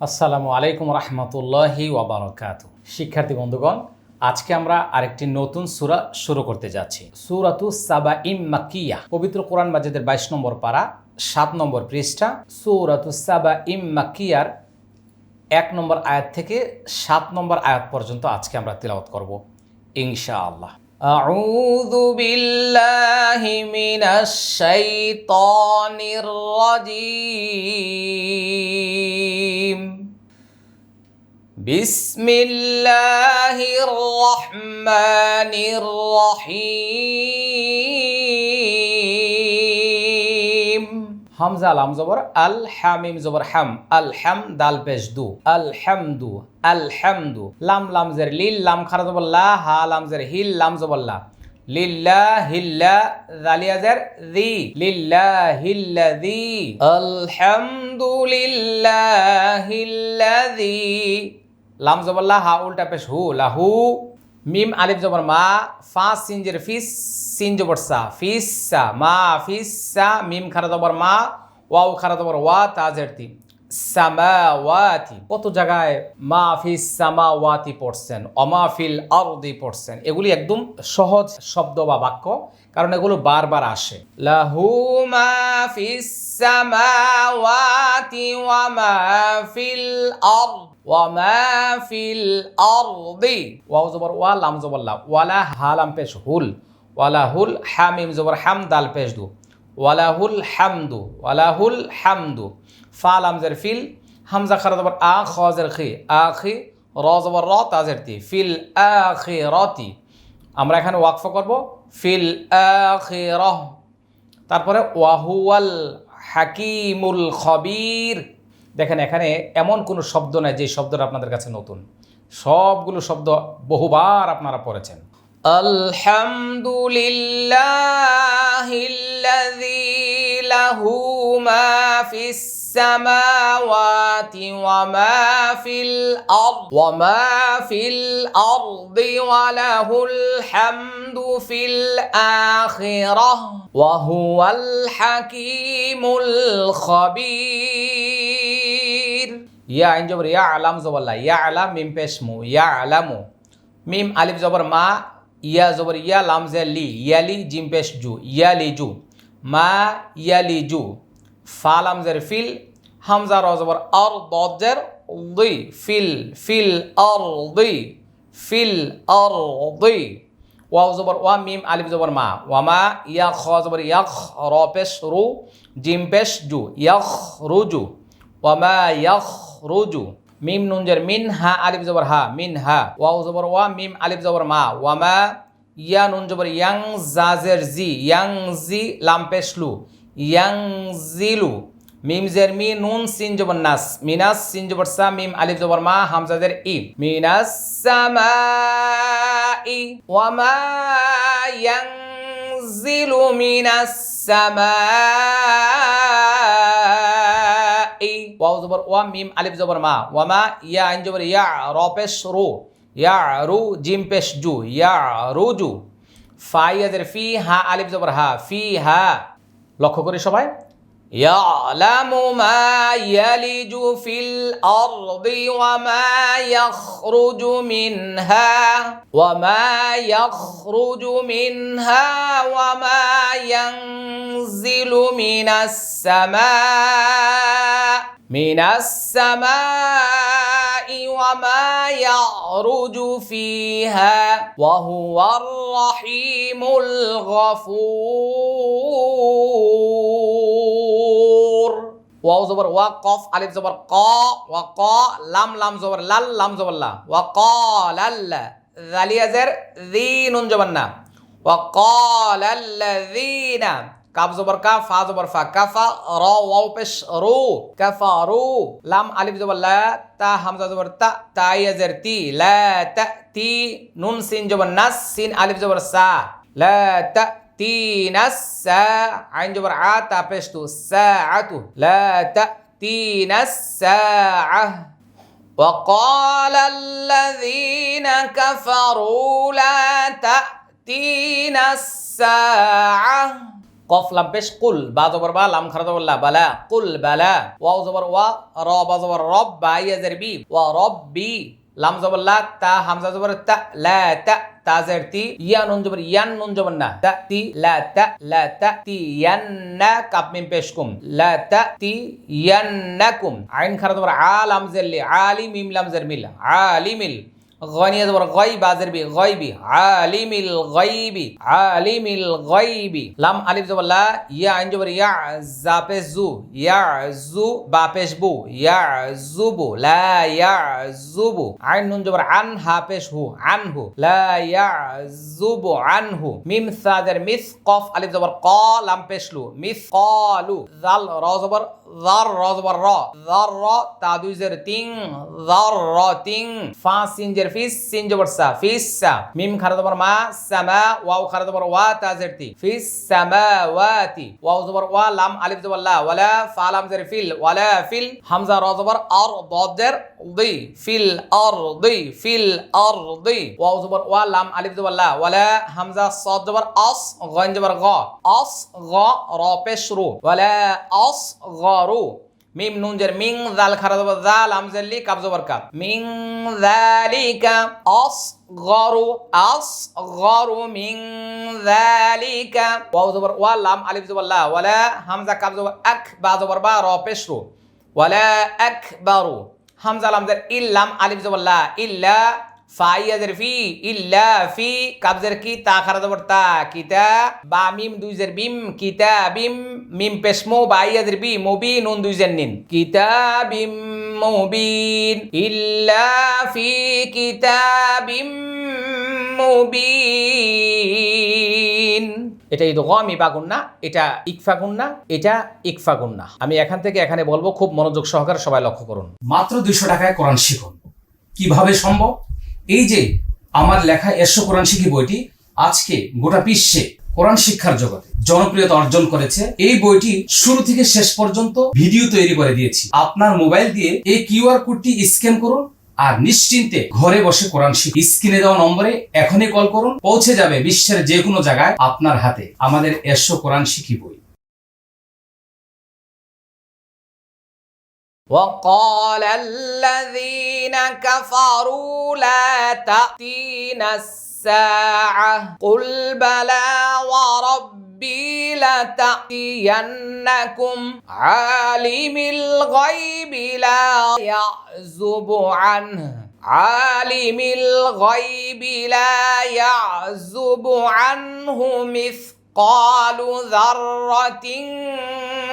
আসসালামু আলাইকুম রহমতুল্লাহি ওবরাকাত শিক্ষার্থী বন্ধুগণ আজকে আমরা আরেকটি নতুন সূরা শুরু করতে যাচ্ছি সূরাতু সাবা ইম মাকিয়া পবিত্র কোরআন মাজিদের বাইশ নম্বর পারা সাত নম্বর পৃষ্ঠা সূরাতু সাবা ইম মাকিয়ার এক নম্বর আয়াত থেকে সাত নম্বর আয়াত পর্যন্ত আজকে আমরা তিলাওয়াত করব ইনশাআল্লাহ أعوذ بالله من الشيطان الرجيم بسم الله الرحمن الرحيم হামজা লাম জবর আল হামিম জবর হাম আল হাম দাল পেশ দু আল হামদু আল হামদু লাম লাম জের লিল লাম খারা জবর লা হা লাম জের হিল লাম জবর লা লিল্লা হিল্লা জালিয়া জের দি লিল্লা হিল্লা দি আলহামদুলিল্লাহিল্লাযী লাম জবর হা উল্টা পেশ হু লাহু মিম আলিফ জবর মা, ফা সিনজের ফিস, সিন জবর সা, ফিসা মা ফিসা মিম খারা জবর মা, ওয়াও খারা জবর ওয়া তাজের তি। সামাওয়াতি, কত জায়গায় মা ফিস সামাওয়াতি পড়ছেন অমাফিল আরদি পড়ছেন, এগুলি একদম সহজ শব্দ বা বাক্য, কারণ এগুলো বারবার আসে। লাহু মা ফিস সামাওয়াতি, ওয়া মা ফিল আরদ। ওয়ামা ফিল আরদি। ওয়াও ওয়া লাম জবর লা ওয়ালা হালাম পেশ হুল। ওয়ালা হুল জবর, হাম দাল পেশ দু। ওয়ালা হুল হামদু। ওয়ালা হুল হামদু। ফা লাম জের ফিল। হামজা খারা জবর, আ খ জের খি। আ খি র জবর, র তাজের তি। ফিল আখি রতি আমরা এখানে ওয়াকফ করব, ফিল আখি রহ তারপরে ওয়াহুয়াল হাকিমুল খবির। দেখেন এখানে এমন কোনো শব্দ নাই যে শব্দটা আপনাদের কাছে নতুন সবগুলো শব্দ বহুবার আপনারা পড়েছেন আলহামদুলিল্লাহ লাহু মা ফিস السماوات وما في الأرض وما في الأرض وله الحمد في الآخرة وهو الحكيم الخبير ইয়া আইন জবর, ইয়া আলাম জবল্লা ইয়া আলাম মিম পেশমু, ইয়া আলামু। মিম আলিফ জবর, মা, ইয়া জবর, ইয়া লাম জে লি ইয়ালি জিম পেশ জু ইয়ালি জু। মা ইয়ালি জু। ফালাম জের ফিল, হামজা র জবর, আর দজের দুই ফিল ফিল, আর দুই ফিল, আর দুই ওয়াও জবর, ওয়া মিম আলিফ জবর, মা। ওয়ামা ইয়া খ জবর, ইয়াখ র পেশ রু, জিম পেশ জু, ইয়াখ রুজু ওয়ামা ইয়াখ রুজু মিম নুনজের মিন হা আলিফ জবর হা, মিন হা। ওয়াও জবর ওয়া, মিম আলিফ জবর মা। ওয়ামা ইয়া নুন জবর ইয়াং জাজের জি, ইয়াং জি লাম পেশলু, ইয়াং জিলু। মিম জের মি নুন সিন জবর নাস, মিনাস সিন জবর সা, মিম আলিফ জবর মা, হামজা জের ই। মিনাস সামাই, ওয়ামা ইয়ানজিলু মিনাস সামাই। ওয়াও জবর ওয়া মিম আলিফ জবর মা ওয়ামা ইয়া আইন জবর ইয়া র পেশ রু ইয়া রু জিম পেশ জু ইয়া রুজু ফাইয়াদের ফি হা আলিফ জবর হা ফি হা লক্ষ্য করি সবাই يعلم ما يلج في الأرض وما يخرج منها وما يخرج منها وما ينزل من السماء من السماء وما يعرج فيها وهو الرحيم الغفور ওয়াও জবর ওয়া কফ আলিফ জবর ক ওয়া ক লাম লাম জবর লাল লাম জবর লা ওয়া ক লাল্লা জালিয়া জের জি নুন জবর না ওয়া ক লাল্লাযীনা কাফ জবর কা ফা জবর ফা কাফা র ওয়াও পেশ রু কাফা রু লাম আলিফ জবর লা তা হামজা জবর তা তাইয়া জের তি লা তা তি নুন সিন জবর নাস সিন আলিফ জবর সা লা তা تأتين الساعة عين جبر عاتا بشتو الساعة لا تأتين الساعة وقال الذين كفروا لا تأتين الساعة কফ লাম পেশ কুল, বা জবর বা, লাম খারা জবর বালা, কুল, বালা, ওয়াও জবর ওয়া, র, বা জবর রব, বা ইয়া জের বি, ওয়া রব্বি লাম জবর লা, তা, হামজা জবর তা, লা, তা তা জের তি, ইয়া নুন জবর, ইয়ান নুন জবর না, তা, তি, লা, তা লা, তা, তি, ইয়ান না কাপ মিম পেশ কুম, লা, তা, তি, ইয়ান নাকুম আইন খারা জবর আ লাম জের লি আলি মিম লাম জের মিল। গনিয়া জবর গই বাজের বি গইবি আলিমিল গইবি আলিমিল গইবি লাম আলিফ জবর লা, ইয়া আইন জবর ইয়া জাপে জু ইয়া জু বাপেশ বু ইয়া জুবু, লা ইয়া জুবু। আইন নুন জবর আন হাপেশ হু আন হু লা ইয়া জুবু আন হু মিম সাজের মিস কফ আলিফ জবর ক, লাম পেশলু মিস কলু। জাল র জবর, জার র জবর র, জার র তা দুই জের তিন, জার র তিন। ফা জের ফিস সিন জবর সা, ফিস সা। মিম খারা জবর মা, সামা, ওয়াও খারা জবর ওয়া, তা জের তি। ফিস সামাওয়াতি ওয়াও জবর ওয়া, লাম আলিফ জবর লা, ওয়ালা ফা, লাম জের ফিল, ওয়ালা ফিল। হামজা র জবর আর দাদ জের দি, ফিল আর দি, ফিল আর দি। ওয়াও জবর ওয়া, লাম আলিফ জবর লা, ওয়ালা হামজা সাদ জবর আস গন জবর গ। আস, গ, র পেশ রু ওয়ালা আস গরু মিম নুন জের, মিং জাল খারা জবর জাল আম জেল্লি কাব জবর কাব মিং যালিকা আস গরু আস গরু, মিং যালিকা। ওয়াও জবর, ওয়া লাম আলিফ জবর লা, ওয়ালা হামজা কাব জবর আক বা জবর বা র পেশ রু ওয়ালা আকবারু হামজা লাম জের ইল্লাম আলিফ জবর লা, ইল্লা ফাইয়াজের ফি, ইল্লা ফি, কাবজের কি, তা খারা জবর তা কিতা, বা মিম বিম, কিতা মিম নুন। মুবিন এটা ইদগামি বাগুন না এটা ইকফা গুণ না এটা ইকফা গুণ না আমি এখান থেকে এখানে বলব, খুব মনোযোগ সহকারে সবাই লক্ষ্য করুন। মাত্র দুইশো টাকায় কোরআন শিখুন। কীভাবে সম্ভব? এই যে আমার লেখা এসো কোরআন শিখি বইটি, আজকে গোটা বিশ্বে কোরআন শিক্ষার জগতে জনপ্রিয়তা অর্জন করেছে। এই বইটি শুরু থেকে শেষ পর্যন্ত ভিডিও তৈরি করে দিয়েছি। আপনার মোবাইল দিয়ে এই কিউআর কোডটি স্ক্যান করুন আর নিশ্চিন্তে ঘরে বসে কোরআন শিখ স্ক্রিনে দেওয়া নম্বরে এখনই কল করুন। পৌঁছে যাবে বিশ্বের যে কোনো জায়গায় আপনার হাতে আমাদের এসো কোরআন শিখি বই। وقال الذين كفروا لا تأتينا الساعة قل بلى وربي لتأتينكم عالم الغيب لا يعزب عنه عالم الغيب لا يعزب عنه مثقال ذرة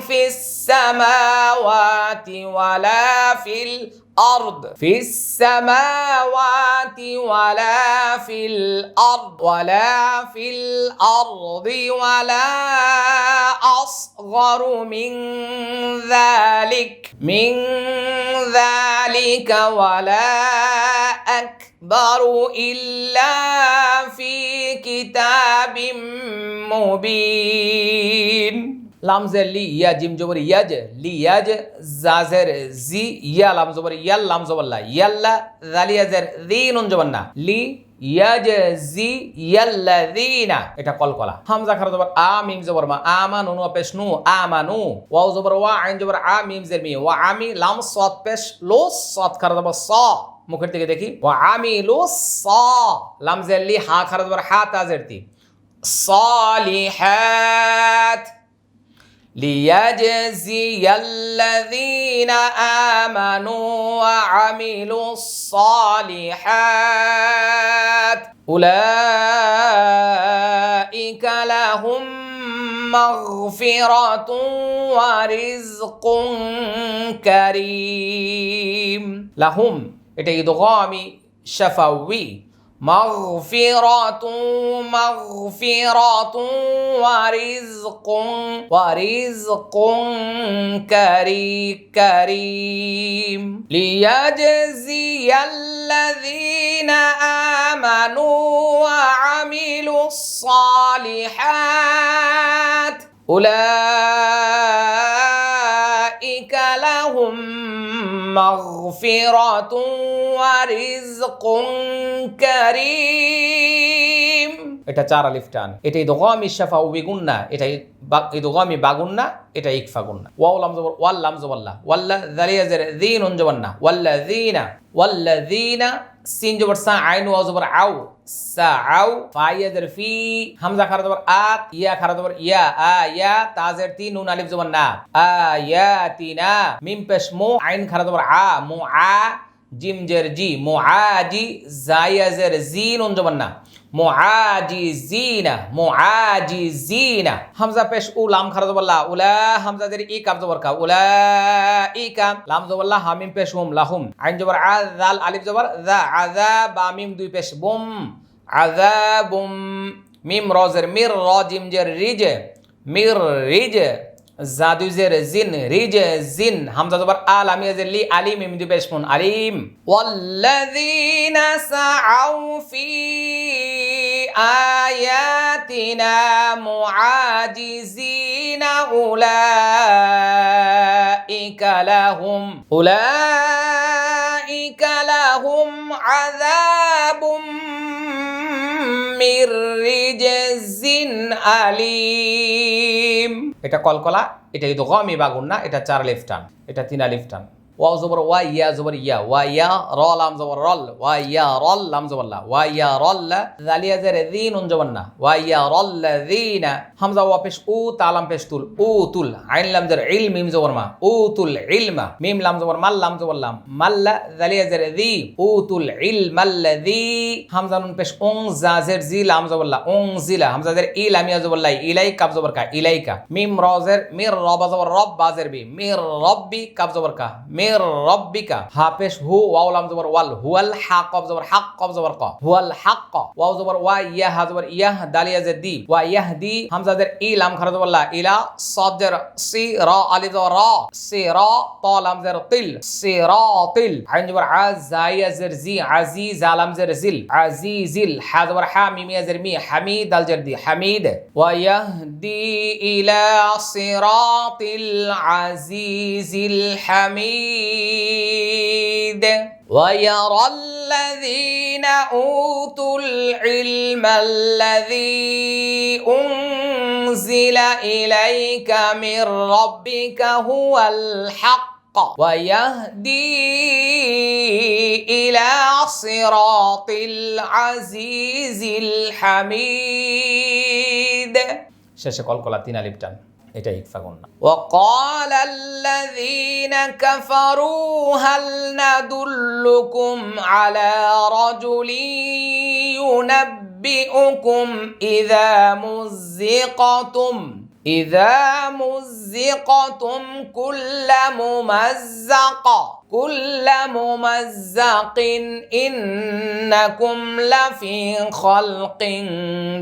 في السماوات ولا في الأرض. في السماوات ولا في الأرض ولا في الأرض ولا أصغر من ذلك من ذلك ولا أكبر إلا في كتاب مبين লামজের লি ইয়া জিম জবর ইয়াজ লি ইয়াজ জাজের জি ইয়া লাম জবর ইয়াল লাম জবর লা ইয়াল্লা জালিয়াজের জি নুন জবর না লি ইয়াজ জি ইয়াল্লাযিনা এটা কলকলা হামজা খারা জবর আ মিম জবর মা আমা নুন পেশ নু আমানু ওয়াও জবর ওয়া আইন জবর আ মিম জের মি ওয়া আমি লাম সাদ পেশ লো সাদ খারা জবর স মুখের দিকে দেখি ওয়া আমি লো স লাম জের লি হা খারা জবর হা তাজের তি صالحات ليجزي الذين آمنوا وعملوا الصالحات أولئك لهم مغفرة ورزق كريم لهم এটা ইদগামি শাফাউই مغفرة مغفرة ورزق ورزق كري كريم ليجزي الذين آمنوا وعملوا الصالحات أولئك لهم مغفرة ورزق كريم এটা চার আলিফ টান এটাই দগাম ইশাফা ও বেগুন্না এটাই বা ইদগামি বাগুন্না, এটা ইকফা গুন্না। ওয়াও লাম জবর, ওয়াল লাম জবল্লা ওয়াল্লা দালিয়া জের দিন উন জবন্না ওয়াল্লা দিনা ওয়াল্লা দিনা, সিন জবর সা, আইন ওয়াও জবর আউ সা আউ ফাইয়া জের ফি, হামজা খারা জবর আত, ইয়া খারা জবর ইয়া, আ, ইয়া তাজের তিন নুন আলিফ জবর না। আ, ইয়া তিনা মিম পেশ মু, আইন খারা জবর আ, মু, আ। জিম জের জি, মু, আ, জি জাইয়া জের জি নুন না। মুআজিজিনা মুআজিজিনা। হামজা পেশ উ লাম উলা হামজা দের ই কাব জবর কা উলা ই কাম, লাম জবল্লা হামিম পেশ হুম লাহুম। আইন জবর আ, জাল, আলিফ জবর যা আযা দুই পেশ বুম। আযাবুম মিম, রজের, মির, র, জিম, জের, রিজে, মির, রিজে। জাদুজের জিন, রিজে জিন, হামজা জবর আল আমি এজের লি, আলিম ইমদু পেশমুন আলিম। ওয়াল্লাযীনা সাআউ ফি আয়াতিনা মুআজিজিনা উলাইকা লাহুম উলাইকা লাহুম আযাবুম মির রিজজি আলিম। এটা কলকলা, এটা কিন্তু গমি বাগুন না, এটা চার লিফটান, এটা তিন আলিফ টান ওয়াও জবর ওয়া ইয়া জবর ইয়া, ওয়া ইয়া র লাম জবর রল, ওয়া ইয়া রল, লাম জবর লা, ওয়া ইয়া রল জালিয়া জের দিন উন জবর না, ওয়া ইয়া রল, দিনা, হামজা ওয়া পেশ উ তালাম পেশ তুল, উ, তুল, আইন, লাম জের ইল, মিম জবর মা, উ, তুল ইলমা মিম, লাম জবর মাল, লাম জবর লাম মাল্লা জালিয়া জের দি, উ, তুল, ইল মাল্লাযী হামজা নুন পেশ উং জা, জের, জি, লাম জবর লা উং জিলা হামজা জের, ই লামিয়া জবর লাই ইলাই কাব জবর কা ইলাইকা মিম, র, জের, মির রব জবর, রব বাজের বি, মির রব্বি কাব জবর কা, মির রব্বিকা। হা পেশ হু, ওয়াও লাম জবর ওয়াল। হুয়াল হা কব জবর, হাক কব জবর ক। হুয়াল হাক ক ওয়াও জবর ওয়া ইয়া হা জবর ইয়া দালিয়া জের দি। ওয়া ইয়াহ দি, হামজা জের ই লাম খারা জবর লা ইলা, সাদ জের সি, র, আলিফ জবর র, সি, র, ত লাম জের তিল, সি, র, তিল। আইন জবর আজ জাইয়া জের জি আজিজ আলাম জের জিল। আজিজিল হা জবর হা, মিমিয়া জের মি, হামিদ, আল জের দি, হামিদ। ওয়া ইয়াহদি ইলা সিরাতিল আজিজিল حميد ويرى الذين أوتوا العلم الذي أنزل إليك من ربك هو الحق ويهدي إلى صراط العزيز الحميد শেষে কলকলা তিন আলিফ টান এটা ইকফা গন্না وقال الذين كفروا هل ندلكم على رجل ينبئكم إذا مزقتم إذا مزقتم كل ممزق كل ممزق إنكم لفي خلق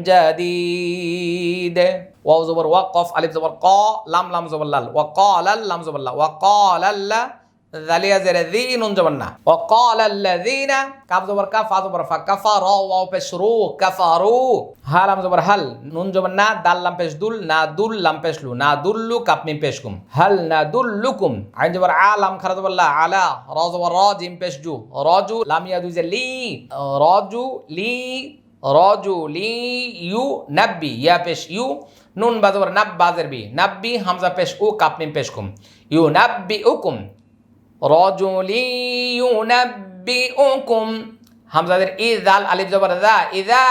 جديد ওয়াও জবর ওয়া কফ আলিফ জবর, ক, লাম লাম জবর, লাল। ওয়া ক্বালাল লাম জবর লা ওয়া ক্বালাল্লা জালিয়া জেরে দি নুন জবর না। ওয়া ক্বালাল্লাযিনা কাফ জবর কাফ ফা জবর, ফা কাফার ওয়াও, পেশ, রু কাফারু হা, লাম জবর, হাল, নুন জবর না, দাল, লাম, পেশ, দুল, না, দুল, লাম, পেশ, লু, না দুল্লু কাপ, মিম, পেশ, কুম। হাল, না দুল্লুকুম আইন জবর, আ, লাম, খারা জবর, লা আলা র জবর, র, জিম, পেশ, জু। রজু লাম, ইয়া দুই J, Li রজু Li রজু Li, you, নাব্বি, ইয়া, পেশ, ইউ। নুন বাজবর নাব বাজের বি। নাব্বি হামজা পেশ উ কাপ মিম পেশ কুম। ইউ নাব্বি উকুম রজুলি ইউ নাব্বি উকুম হামজাদের ই জাল, আলিফ জবর দা ইদা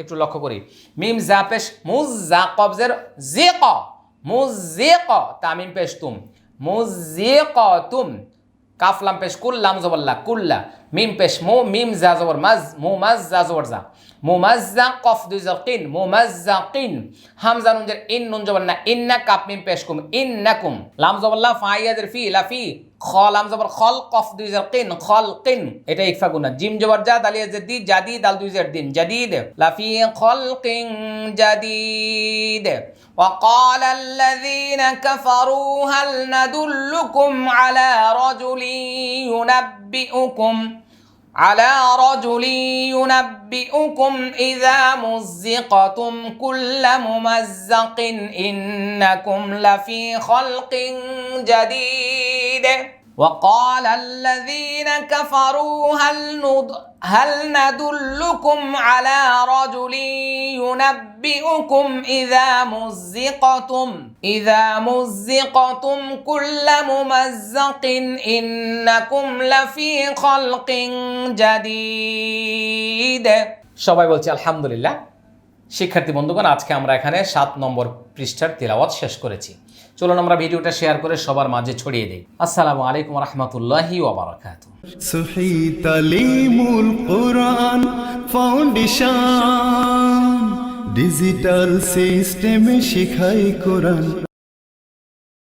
একটু লক্ষ্য করি। মিম জা পেশ মুজ জা কবজের জি ক মুজ জি ক তামিম পেশ তুম। মুজ জি ক তুম। কাফ লাম পেশ কুল্লাম জবল্লা কুল্লা মিম পেশ মু মিম জা জবর মাজ মু মাজ জা জবর জা মুমাজ্জা কফ দুই জবর কিন মুমাজ্জা কিন হামজা নুন জের ইন নুন জবর না ইন্না কাপ মিম পেশ কুম ইন্নাকুম লাম জবর লা ফাইয়া জের ফি লাফি খ লাম জবর খল কফ দুই জের কিন খল কিন এটা ইকফা গুনা জিম জবর জা দালিয়া জের দি জাদি দাল দুই জের দিন জাদিদ লাফি খলকিন জাদিদ وقال الذين كفروا هل ندلكم على رجل ينبئكم على رجل ينبئكم إذا مزقتم كل ممزق إنكم لفي خلق جديد. وقال الذين كفروا هل ند هل ندلكم على رجل ينبئكم إذا مزقتم إذا مزقتم كل ممزق إنكم لفي خلق جديد সবাই বলছি আলহামদুলিল্লাহ শিক্ষার্থী বন্ধুগণ আজকে আমরা এখানে সাত নম্বর পৃষ্ঠার তিলাওয়াত শেষ করেছি চলুন আমরা ভিডিওটা শেয়ার করে সবার মাঝে ছড়িয়ে দিই। আসসালামু আলাইকুম রহমতুল্লাহি ওবরাকাতু সহি তালিমুল কোরআন ফাউন্ডেশন, ডিজিটাল সিস্টেমে শিখাই কোরআন।